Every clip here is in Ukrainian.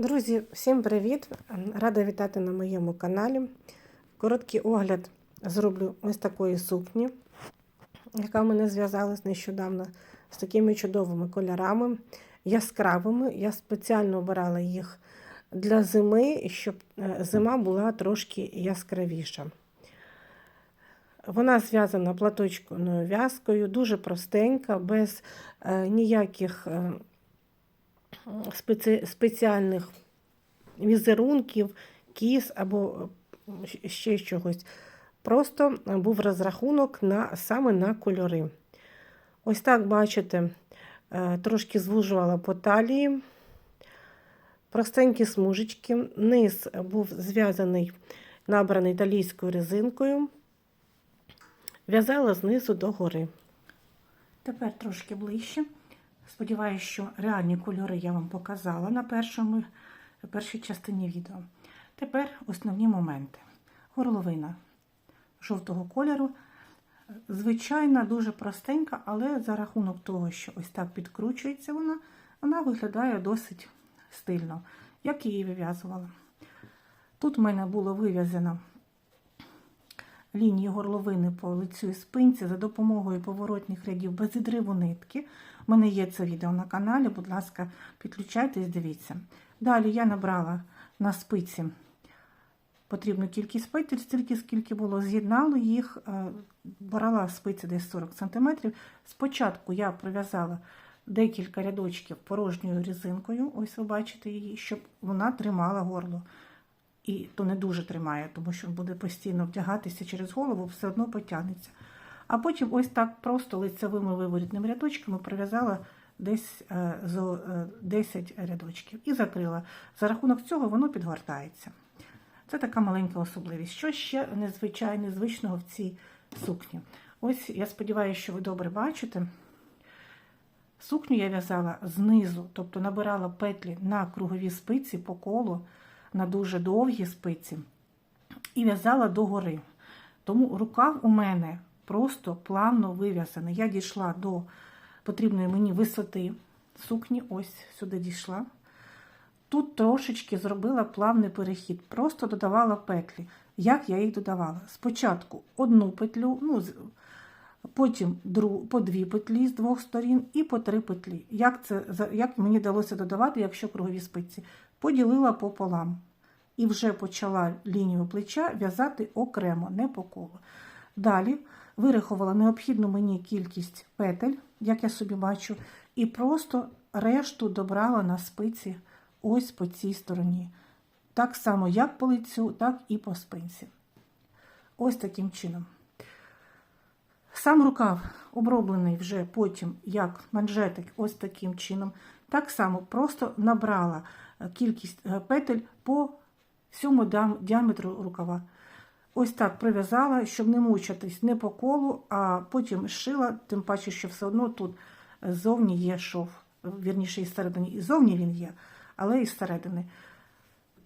Друзі, всім привіт! Рада вітати на моєму каналі. Короткий огляд зроблю ось такої сукні, яка в мене зв'язалась нещодавно з такими чудовими кольорами, яскравими. Я спеціально обирала їх для зими, щоб е, зима була трошки яскравіша. Вона зв'язана платочкою в'язкою, дуже простенька, без е, ніяких. Спеці... спеціальних візерунків, кіз або е, ще чогось. Просто був розрахунок на, саме на кольори. Ось так, бачите, е, трошки звужувала по талії, простенькі смужечки. Низ був зв'язаний, набраний італійською резинкою, в'язала знизу до гори. Тепер трошки ближче. Сподіваюся, що реальні кольори я вам показала на першому, першій частині відео. Тепер основні моменти. Горловина жовтого кольору. Звичайна, дуже простенька, але за рахунок того, що ось так підкручується вона, вона виглядає досить стильно, як її вив'язувала. Тут в мене було вив'язано лінії горловини по лицю і спинці за допомогою поворотних рядів без відриву нитки. У мене є це відео на каналі, будь ласка, підключайтесь, дивіться. Далі я набрала на спиці потрібну кількість петель, стільки, скільки було, з'єднала їх, е, брала спиці десь 40 см. Спочатку я пров'язала декілька рядочків порожньою резинкою, ось ви бачите її, щоб вона тримала горло. І то не дуже тримає, тому що буде постійно вдягатися через голову, все одно потягнеться. А потім ось так просто лицевими виворітними рядочками пров'язала десь е, 10 рядочків і закрила. За рахунок цього воно підгортається. Це така маленька особливість. Що ще незвичайно незвичного в цій сукні? Ось я сподіваюся, що ви добре бачите. Сукню я в'язала знизу, тобто набирала петлі на кругові спиці по колу, на дуже довгі спиці, і в'язала догори. Тому рукав у мене просто плавно вив'язаний. Я дійшла до потрібної мені висоти сукні, ось сюди дійшла. Тут трошечки зробила плавний перехід, просто додавала петлі. Як я їх додавала? Спочатку одну петлю, ну, потім по дві петлі з двох сторін і по три петлі. Як це, як мені вдалося додавати, якщо кругові спиці? Поділила пополам. І вже почала лінію плеча в'язати окремо, не по колу. Далі вирахувала необхідну мені кількість петель, як я собі бачу, і просто решту добрала на спиці ось по цій стороні. Так само, як по лицю, так і по спинці. Ось таким чином. Сам рукав оброблений вже потім, як манжетик, ось таким чином. Так само просто набрала кількість петель по всьому діаметру рукава. Ось так прив'язала, щоб не мучитись не по колу, а потім шила, тим паче, що все одно тут ззовні є шов, вірніше, і середині. І зовні він є, але і зсередини.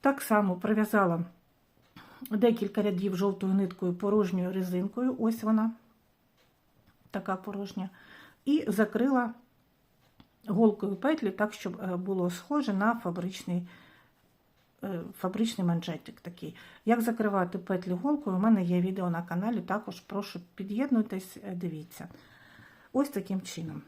Так само прив'язала декілька рядів жовтою ниткою порожньою резинкою, ось вона, така порожня, і закрила голкою петлі, так, щоб було схоже на фабричний фабричний манжетик такий. Як закривати петлі голкою, у мене є відео на каналі, також прошу під'єднуйтесь, дивіться. Ось таким чином.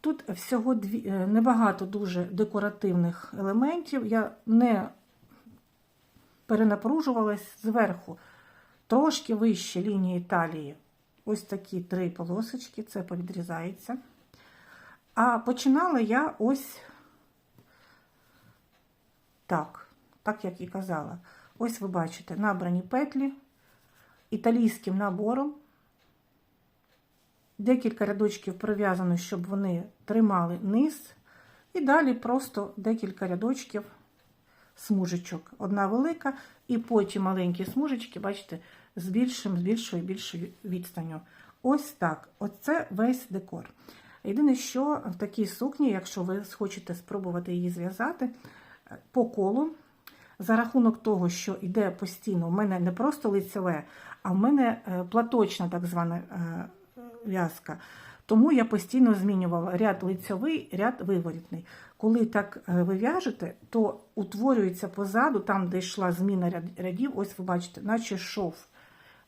Тут всього дві, небагато дуже декоративних елементів. Я не перенапружувалась зверху, трошки вище лінії талії. Ось такі три полосочки, це повідрізається. А починала я ось так, так як і казала. Ось ви бачите набрані петлі італійським набором. Декілька рядочків прив'язано, щоб вони тримали низ. І далі просто декілька рядочків смужечок. Одна велика, і потім маленькі смужечки, бачите, з більшим, з більшою і більшою відстанню. Ось так. Оце весь декор. Єдине, що в такій сукні, якщо ви хочете спробувати її зв'язати, по колу, за рахунок того, що йде постійно, в мене не просто лицеве, а в мене платочна так звана в'язка. Тому я постійно змінювала ряд лицьовий, ряд виворітний. Коли так е, ви в'яжете, то утворюється позаду, там, де йшла зміна рядів, ось ви бачите, наче шов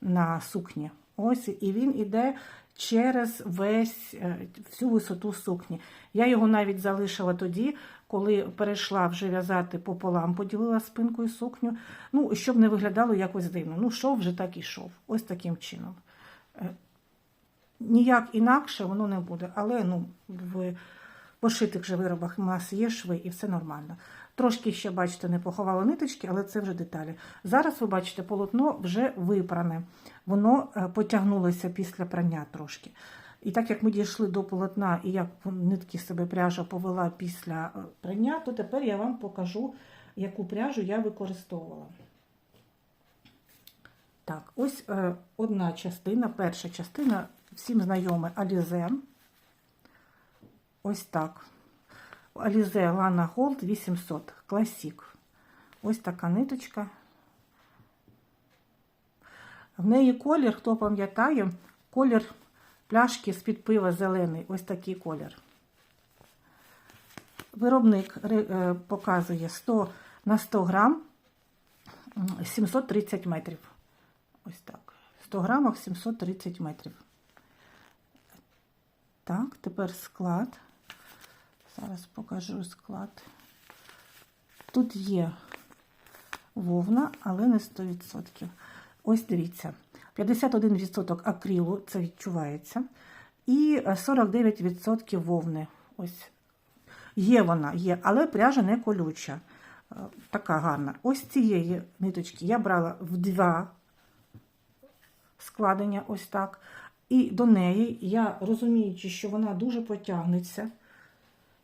на сукні. Ось і він іде через весь е, всю висоту сукні. Я його навіть залишила тоді, коли перейшла вже в'язати пополам, поділила спинкою сукню. Ну, щоб не виглядало якось дивно. Ну, шов вже так і шов. Ось таким чином. Е, Ніяк інакше воно не буде, але ну, в пошитих же виробах у нас є шви і все нормально. Трошки ще, бачите, не поховала ниточки, але це вже деталі. Зараз ви бачите, полотно вже випране. Воно е, потягнулося після прання трошки. І так як ми дійшли до полотна і як нитки себе пряжа повела після е, прання, то тепер я вам покажу, яку пряжу я використовувала. Так, ось е, одна частина, перша частина, всім знайоме Alize. Ось так. Alize Lana Gold 800 Classic. Ось така ниточка. В неї колір, хто пам'ятає, колір пляшки з-під пива зелений. Ось такий колір. Виробник е, показує 100 на 100 грам 730 метрів. Ось так. 100 грамах 730 метрів. Так, тепер склад. Зараз покажу склад. Тут є вовна, але не 100%. Ось дивіться. 51% акрилу, це відчувається. І е, 49% вовни. Ось. Є вона, є, але пряжа не колюча. Е, Така гарна. Ось цієї ниточки я брала в два складення, ось так. І до неї, я розуміючи, що вона дуже потягнеться,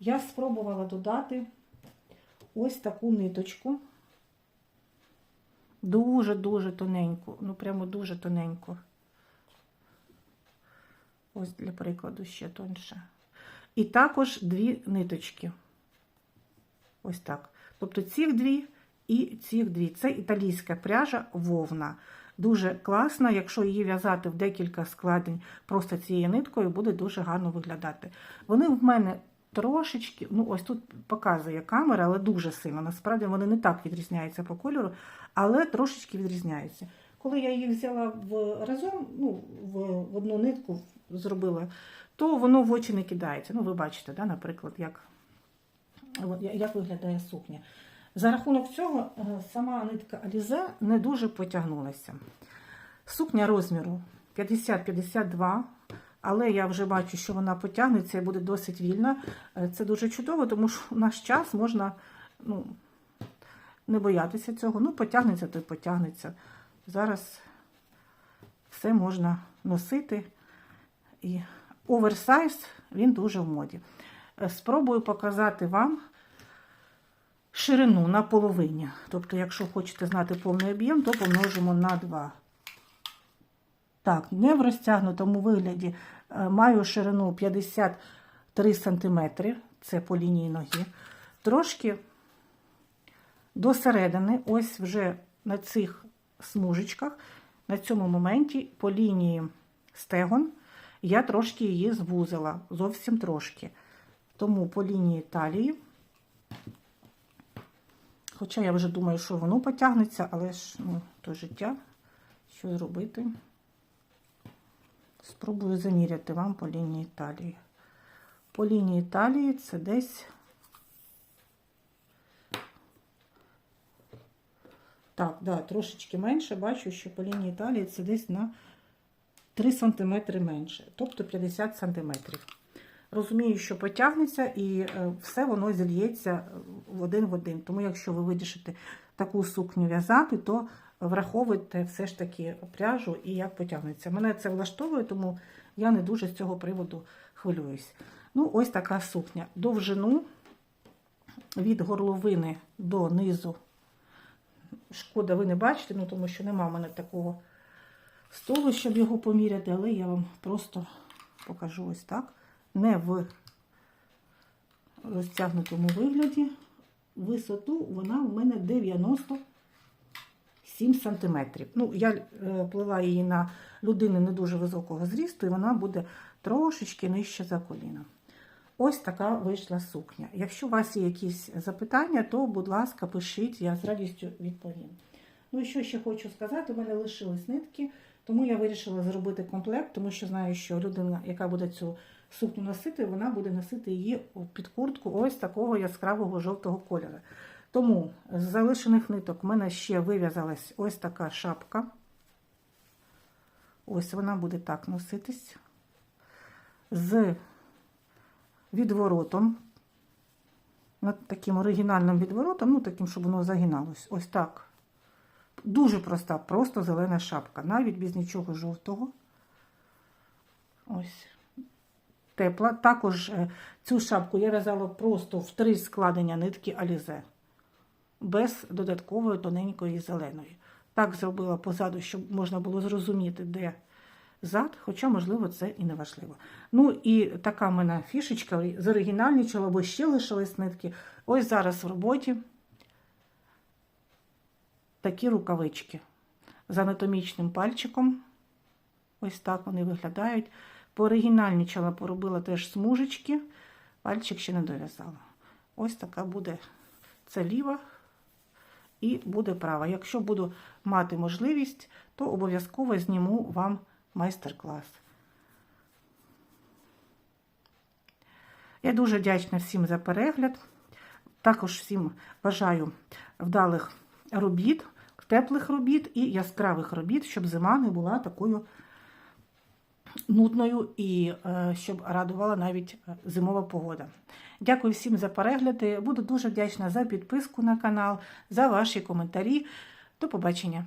я спробувала додати ось таку ниточку. Дуже-дуже тоненьку, ну прямо дуже тоненьку. Ось для прикладу ще тоньше. І також дві ниточки. Ось так. Тобто цих дві і цих дві. Це італійська пряжа вовна. Дуже класна, якщо її в'язати в декілька складень просто цією ниткою, буде дуже гарно виглядати. Вони в мене трошечки, ну ось тут показує камера, але дуже сильно. Насправді вони не так відрізняються по кольору, але трошечки відрізняються. Коли я їх взяла в разом, ну, в, в одну нитку зробила, то воно в очі не кидається. Ну, ви бачите, да, наприклад, як, як виглядає сукня. За рахунок цього е, сама нитка Alize не дуже потягнулася. Сукня розміру 50-52, але я вже бачу, що вона потягнеться і буде досить вільна. Е, Це дуже чудово, тому що в наш час можна ну, не боятися цього. Ну, потягнеться, то й потягнеться. Зараз все можна носити. І оверсайз він дуже в моді. Е, Спробую показати вам ширину на половині. Тобто, якщо хочете знати повний об'єм, то помножимо на 2. Так, не в розтягнутому вигляді е, маю ширину 53 см, це по лінії ноги. Трошки до середини, ось вже на цих смужечках, на цьому моменті по лінії стегон, я трошки її звузила, зовсім трошки. Тому по лінії талії Хоча я вже думаю, що воно потягнеться, але ж ну, то життя. Що зробити? Спробую заміряти вам по лінії талії. По лінії талії це десь. Так, да, трошечки менше. Бачу, що по лінії талії це десь на 3 см менше, тобто 50 см. Розумію, що потягнеться і е, все воно зільється в один в один. Тому, якщо ви вирішите таку сукню в'язати, то враховуйте все ж таки пряжу і як потягнеться. Мене це влаштовує, тому я не дуже з цього приводу хвилююсь. Ну, ось така сукня. Довжину від горловини до низу. Шкода, ви не бачите, ну тому що нема в мене такого столу, щоб його поміряти, але я вам просто покажу ось так не в розтягнутому вигляді. Висоту вона у мене 97 сантиметрів. Ну, я е, плела її на людину не дуже високого зрісту, і вона буде трошечки нижче за коліна. Ось така вийшла сукня. Якщо у вас є якісь запитання, то, будь ласка, пишіть, я з радістю відповім. Ну і що ще хочу сказати, у мене лишились нитки, тому я вирішила зробити комплект, тому що знаю, що людина, яка буде цю сукню носити, вона буде носити її під куртку ось такого яскравого жовтого кольору. Тому з залишених ниток в мене ще вив'язалась ось така шапка. Ось вона буде так носитись. З відворотом. Над таким оригінальним відворотом, ну таким, щоб воно загиналось. Ось так. Дуже проста, просто зелена шапка, навіть без нічого жовтого. Ось. Тепла. Також е, цю шапку я в'язала просто в три складення нитки Алізе, без додаткової тоненької зеленої. Так зробила позаду, щоб можна було зрозуміти, де зад, хоча, можливо, це і не важливо. Ну і така в мене фішечка з оригінальничала, бо ще лишились нитки. Ось зараз в роботі такі рукавички з анатомічним пальчиком. Ось так вони виглядають. Пооригінальничала, поробила теж смужечки, пальчик ще не дов'язала. Ось така буде це ліва і буде права. Якщо буду мати можливість, то обов'язково зніму вам майстер-клас. Я дуже вдячна всім за перегляд. Також всім бажаю вдалих робіт, теплих робіт і яскравих робіт, щоб зима не була такою нудною і е, щоб радувала навіть е, зимова погода. Дякую всім за перегляди. Буду дуже вдячна за підписку на канал, за ваші коментарі. До побачення!